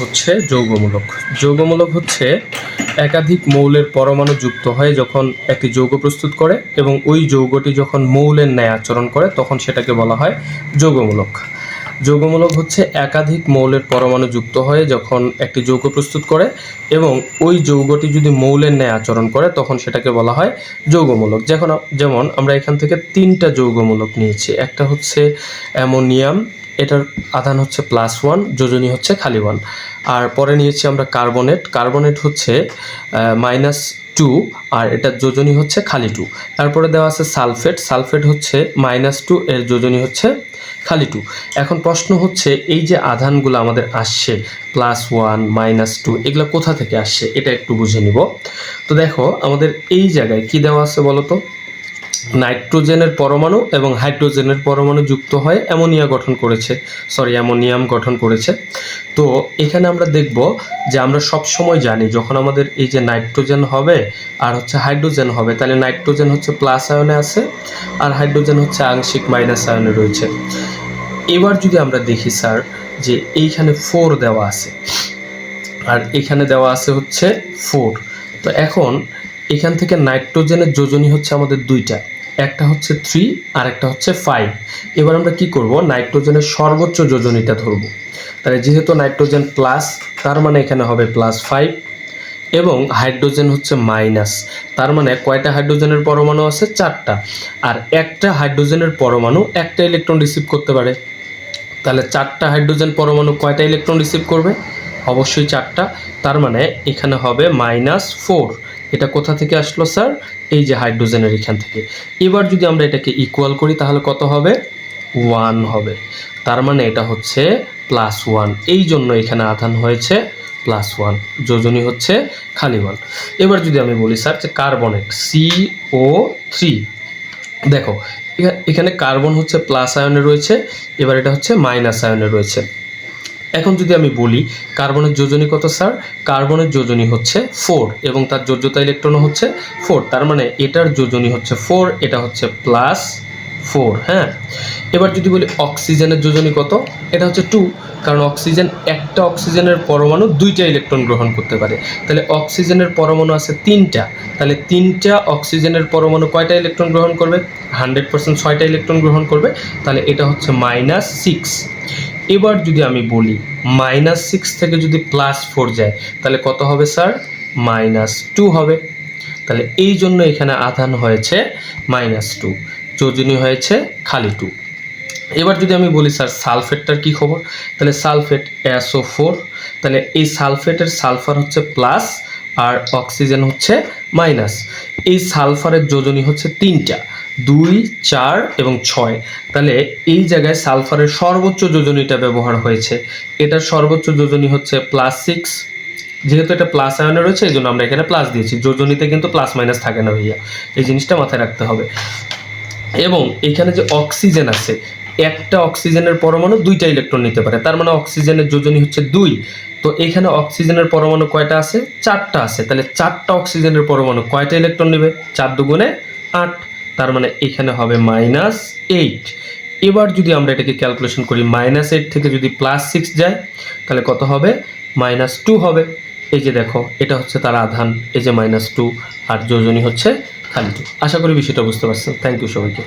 হচ্ছে যৌগমূলক। যৌগমূলক হচ্ছে একাধিক মৌলের পরমাণু যুক্ত হয়ে যখন একটি যৌগ প্রস্তুত করে এবং ওই যৌগটি যখন মৌলের ন্যায় আচরণ করে, তখন সেটাকে বলা হয় যৌগমূলক। যৌগমূলক হচ্ছে একাধিক মৌলের পরমাণু যুক্ত হয়ে যখন একটি যৌগ প্রস্তুত করে এবং ওই যৌগটি যদি মৌলের ন্যায় আচরণ করে, তখন সেটাকে বলা হয় যৌগমূলক। যখন যেমন আমরা এখান থেকে তিনটা যৌগমূলক নিয়েছি। একটা হচ্ছে অ্যামোনিয়াম এটার আধান হচ্ছে প্লাস ওয়ান যোজনী হচ্ছে খালি ওয়ান আর পরে নিয়েছি আমরা কার্বনেট কার্বনেট হচ্ছে মাইনাস টু আর এটার যোজনী হচ্ছে খালি টু তারপরে দেওয়া আছে সালফেট। সালফেট হচ্ছে মাইনাস টু এর যোজনী হচ্ছে খালি টু এখন প্রশ্ন হচ্ছে, এই যে আধানগুলো আমাদের আসছে প্লাস ওয়ান মাইনাস টু এগুলো কোথা থেকে আসছে? এটা একটু বুঝে নিব। তো দেখো, আমাদের এই জায়গায় কি দেওয়া আছে বলো তো? নাইট্রোজেনের পরমাণু এবং হাইড্রোজেনের পরমাণু যুক্ত হয়ে অ্যামোনিয়া গঠন করেছে। সরি অ্যামোনিয়াম গঠন করেছে। তো এখানে আমরা দেখব যে আমরা সব সময় জানি যখন আমাদের এই যে নাইট্রোজেন হবে আর হচ্ছে হাইড্রোজেন হবে, তাহলে নাইট্রোজেন হচ্ছে প্লাস আয়নে আছে আর হাইড্রোজেন হচ্ছে আংশিক মাইনাস আয়নে রয়েছে। এবার যদি আমরা দেখি স্যার যে এইখানে ফোর দেওয়া আছে। আর এখানে দেওয়া আছে হচ্ছে ফোর তো এখন এখান থেকে নাইট্রোজেনের যোজনী হচ্ছে আমাদের দুইটা। একটা হচ্ছে থ্রি আর একটা হচ্ছে ফাইভ এবার আমরা কি করব? নাইট্রোজেনের সর্বোচ্চ যোজনীটা ধরব। তাহলে যেহেতু নাইট্রোজেন প্লাস তার মানে এখানে হবে প্লাস ফাইভ এবং হাইড্রোজেন হচ্ছে মাইনাস তার মানে কয়টা হাইড্রোজেনের পরমাণু আছে? চারটা। আর একটা হাইড্রোজেনের পরমাণু একটা ইলেকট্রন রিসিভ করতে পারে। তাহলে চারটা হাইড্রোজেন পরমাণু কয়টা ইলেকট্রন রিসিভ করবে? অবশ্যই চারটা। তার মানে এখানে হবে মাইনাস ফোর। এটা কোথা থেকে আসলো, স্যার? এই যে হাইড্রোজেনের এখান থেকে। এবার যদি আমরা এটাকে ইকুয়াল করি, তাহলে কত হবে? ওয়ান হবে। তার মানে এটা হচ্ছে প্লাস ওয়ান। এই জন্য এখানে আধান হয়েছে প্লাস ওয়ান। যোজনী হচ্ছে খালি ওয়ান। এবার যদি আমি বলি, স্যার, যে কার্বনেট সি ও থ্রি দেখো এখানে কার্বন হচ্ছে প্লাস আয়নে রয়েছে, এবার এটা হচ্ছে মাইনাস আয়নে রয়েছে। এখন যদি আমি বলি, কার্বনের যোজনী কত, স্যার? কার্বনের যোজনী হচ্ছে ফোর এবং তার যোজ্যতা ইলেকট্রনও হচ্ছে ফোর তার মানে এটার যোজনী হচ্ছে ফোর এটা হচ্ছে প্লাস ফোর হ্যাঁ? এবার যদি বলি অক্সিজেনের যোজনী কত, এটা হচ্ছে টু কারণ অক্সিজেন একটা অক্সিজেনের পরমাণু দুইটা ইলেকট্রন গ্রহণ করতে পারে। তাহলে অক্সিজেনের পরমাণু আছে তিনটা, তাহলে তিনটা অক্সিজেনের পরমাণু কয়টা ইলেকট্রন গ্রহণ করবে? হান্ড্রেড পার্সেন্ট ছয়টা ইলেকট্রন গ্রহণ করবে, তাহলে এটা হচ্ছে মাইনাস সিক্স এবার যদি আমি বলি মাইনাস সিক্স থেকে যদি প্লাস ফোর যায়, তাহলে কত হবে স্যার মাইনাস টু হবে। তাহলে এই জন্য এখানে আধান হয়েছে মাইনাস টু যোজনী হয়েছে খালি টু এবার যদি আমি বলি স্যার সালফেটটার কি খবর? তাহলে সালফেট এসও ফোর তাহলে এই সালফেটের সালফার হচ্ছে প্লাস আর অক্সিজেন হচ্ছে মাইনাস এই সালফারের যোজনী হচ্ছে তিনটা। দুই, চার এবং ছয়। তাহলে এই জায়গায় সালফারের সর্বোচ্চ যোজনীটা ব্যবহার হয়েছে। এটার সর্বোচ্চ যোজনী হচ্ছে প্লাস সিক্স যেহেতু এটা প্লাস আয়নে রয়েছে, এই জন্য আমরা এখানে প্লাস দিয়েছি। যোজনীতে কিন্তু প্লাস মাইনাস থাকে না ভাইয়া। এই জিনিসটা মাথায় রাখতে হবে। এবং এখানে যে অক্সিজেন আছে, একটা অক্সিজেনের পরমাণু দুইটা ইলেকট্রন নিতে পারে। তার মানে অক্সিজেনের যোজনী হচ্ছে দুই। তো এখানে অক্সিজেনের পরমাণু কয়টা আছে? চারটা আছে। তাহলে চারটা অক্সিজেনের পরমাণু কয়টা ইলেকট্রন নেবে? চার দুগুণে আট। তার মানে এখানে হবে মাইনাস এইট এবার যদি আমরা এটাকে ক্যালকুলেশন করি মাইনাস এইট থেকে যদি প্লাস সিক্স যায়, তাহলে কত হবে? মাইনাস টু হবে। এই যে দেখো, এটা হচ্ছে তার আধান, এই যে মাইনাস টু আর যোজনী হচ্ছে খালি টু আশা করি বিষয়টা বুঝতে পারছেন। থ্যাংক ইউ সবাইকে।